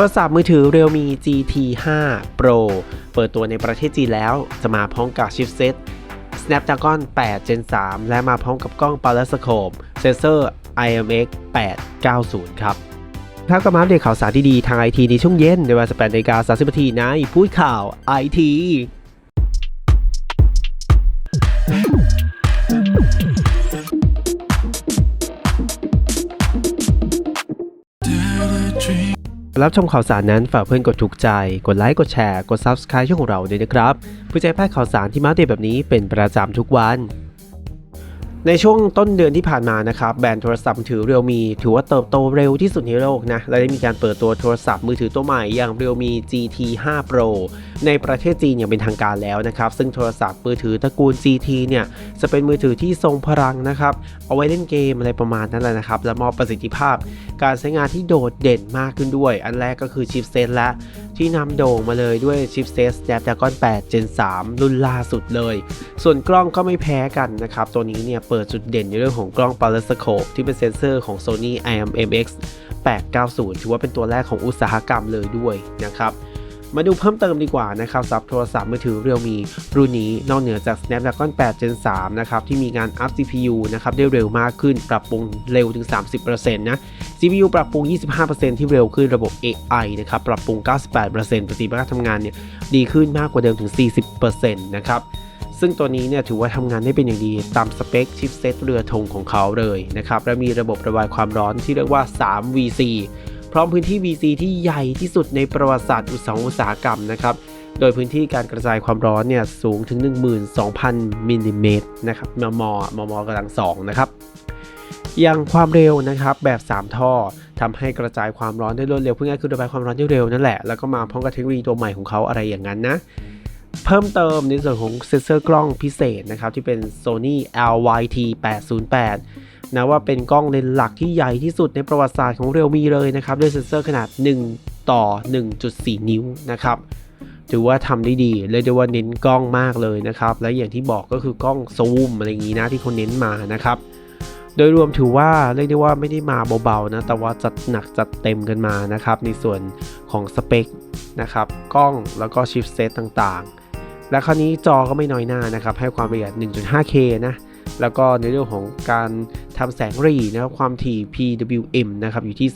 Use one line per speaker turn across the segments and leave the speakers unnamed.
ทรศัพท์มือถือ Realme GT 5 Pro เปิดตัวในประเทศจีนแล้ว จะมาพร้อมกับชิปเซ็ต Snapdragon 8 Gen 3 และมาพร้อมกับกล้อง Parascope เซนเซอร์ IMX 890 ครับถ้ากับมาอัปเดตข่าวสารดีๆทางไอทีในช่วงเย็น ในเวลา18นาฬิกา30นาทีในพูดข่าวไอที รับชมข่าวสารนั้นฝากเพื่อนกดถูกใจ กดไลค์ กดแชร์ กด Subscribe ช่องของเราด้วยนะครับเพื่อจะให้พลาดข่าวสารที่มาเดตแบบนี้เป็นประจำทุกวัน ในช่วงต้นเดือนที่ผ่านมานะครับแบรนด์โทรศัพท์มือถือ Realme ถือว่าเติบโตเร็วที่สุดในโลกนะและได้มีการเปิดตัวโทรศัพท์มือถือตัวใหม่อย่าง Realme GT 5 Pro ในประเทศจีนอย่างเป็นทางการแล้วนะครับซึ่งโทรศัพท์มือถือตระกูล GT เนี่ยจะเป็นมือถือที่ทรงพลังนะครับเอาไว้เล่นเกมอะไรประมาณนั้นแหละนะครับและมอบประสิทธิภาพ การใช้งานที่โดดเด่นมากขึ้นด้วย อันแรกก็คือชิปเซตและ ที่นำโด่งมาเลยด้วยชิปเซต Snapdragon 8 Gen 3 รุ่นล่าสุดเลย ส่วนกล้องก็ไม่แพ้กันนะครับ ตัวนี้เนี่ยเปิดจุดเด่นในเรื่องของกล้อง Parascope ที่เป็นเซนเซอร์ของ Sony IMX 890 ถือว่าเป็นตัวแรกของอุตสาหกรรมเลยด้วยนะครับ มาดูเพิ่มเติมดีกว่านะครับสำหรับโทรศัพท์มือถือ Realme รุ่นนี้นอกเหนือจาก Snapdragon 8 Gen 3นะครับที่มีการอัพ CPU นะครับได้เร็วมากขึ้นปรับปรุงเร็วถึง 30%นะ CPU ปรับปรุง 25%ที่เร็วขึ้นระบบ AI นะครับปรับปรุง 98%ประสิทธิภาพการทำงานเนี่ยดีขึ้นมากกว่าเดิมถึง 40%นะครับซึ่งตัวนี้เนี่ยถือว่าทำงานได้เป็นอย่างดีตามสเปคชิปเซตเรือธงของเขาเลยนะครับและมีระบบระบายความร้อนที่เรียกว่า 3 VC พร้อมพื้นที่ VC ที่ใหญ่ที่สุดในประวัติศาสตร์อุตสาหอุตสาหกรรมนะครับ โดยพื้นที่การกระจายความร้อนเนี่ยสูงถึง 12,000มิลลิเมตรนะครับมมมมกำลังสองนะครับอย่างความเร็วนะครับแบบ 3 ท่อทำให้กระจายความร้อนได้รวดเร็วเพื่อง่ายคือระบายความร้อนได้เร็วนั่นแหละ แล้วก็มาพร้อมกับเทคโนโลยีตัวใหม่ของเขาอะไรอย่างนั้นนะ เพิ่มเติมในส่วนของเซ็นเซอร์กล้องพิเศษนะครับ ที่เป็น Sony LYT 808 นะว่าเป็นกล้องเลนส์หลักที่ใหญ่ที่สุดในประวัติศาสตร์ของ Realme เลยนะครับ ด้วยเซ็นเซอร์ขนาด 1 ต่อ 1.4 นิ้วนะครับถือว่าทำได้ดีเลยได้ว่าเน้นกล้องมากเลยนะครับ และอย่างที่บอกก็คือกล้องซูมอะไรอย่างนี้นะที่เขาเน้นมานะครับ โดยรวมถือว่าเรียกได้ว่าไม่ได้มาเบาๆนะแต่ว่าจัดหนักจัดเต็มกันมานะครับ ในส่วนของสเปคนะครับกล้องแล้วก็ชิปเซตต่างๆ และคราวนี้จอก็ไม่น้อยหน้านะครับ ให้ความละเอียด 1.5K นะ แล้วก็ในเรื่องของการทำแสงรีนะครับความถี่ PWM นะครับอยู่ที่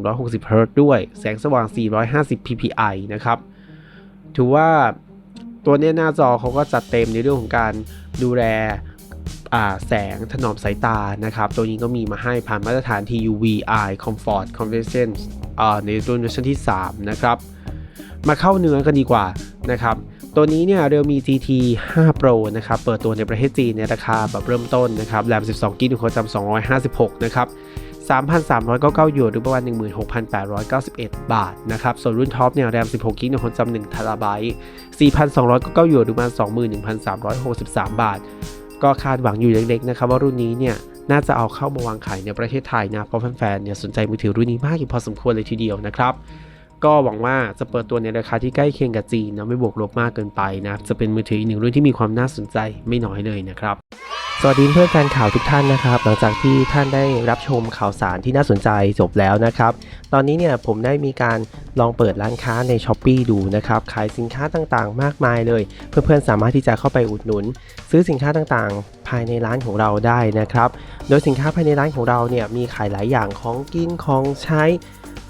2,160 Hz ด้วย แสงสว่าง 450 ppi นะครับ ถือว่าตัวนี้หน้าจอเขาก็จัดเต็มในเรื่องของการดูแลแสงถนอมสายตานะครับ ตัวนี้ก็มีมาให้ผ่านมาตรฐาน TUV Eye Comfort Conversion อ่าในรุ่นเวอร์ชันที่ 3 นะครับ มาเข้าเนื้อกันดีกว่านะครับ ตัวนี้เนี่ย Realme GT 5 Pro นะครับ เปิดตัวในประเทศจีนในราคาแบบเริ่มต้นนะครับแรม 12กิกะความจำ256 นะครับ 3,399หยวนหรือประมาณ 16,891 บาทนะครับ ส่วนรุ่นท็อปเนี่ย แรม 16กิกะความจำ1ทราไบต์4,299หยวนหรือประมาณ 21,363 บาท ก็คาดหวังอยู่เล็กๆนะครับว่ารุ่นนี้เนี่ยน่าจะเอาเข้ามาวางขายในประเทศไทยนะ เพราะแฟนๆเนี่ยสนใจมือถือรุ่นนี้มากอยู่พอสมควรเลยทีเดียวนะครับ ก็หวังว่าจะเปิดตัวในราคาที่ใกล้เคียงกับจีนนะไม่บวกลบมากเกินไปนะจะเป็นมือถืออีกหนึ่งรุ่นที่มีความน่าสนใจไม่น้อยเลยนะครับสวัสดีเพื่อนแฟนข่าวทุกท่านนะครับ หลังจากที่ท่านได้รับชมข่าวสารที่น่าสนใจจบแล้วนะครับ ตอนนี้เนี่ยผมได้มีการลองเปิดร้านค้าใน s h อ p e e ดูนะครับขายสินค้าต่างๆ มากมายเลย เพื่อนๆสามารถที่จะเข้าไปอุดหนุน ซื้อสินค้าต่างๆ ภายในร้านของเราได้นะครับ โดยสินค้าภายในร้านของเราเนี่ยมีขายหลายอย่างของกินของใช้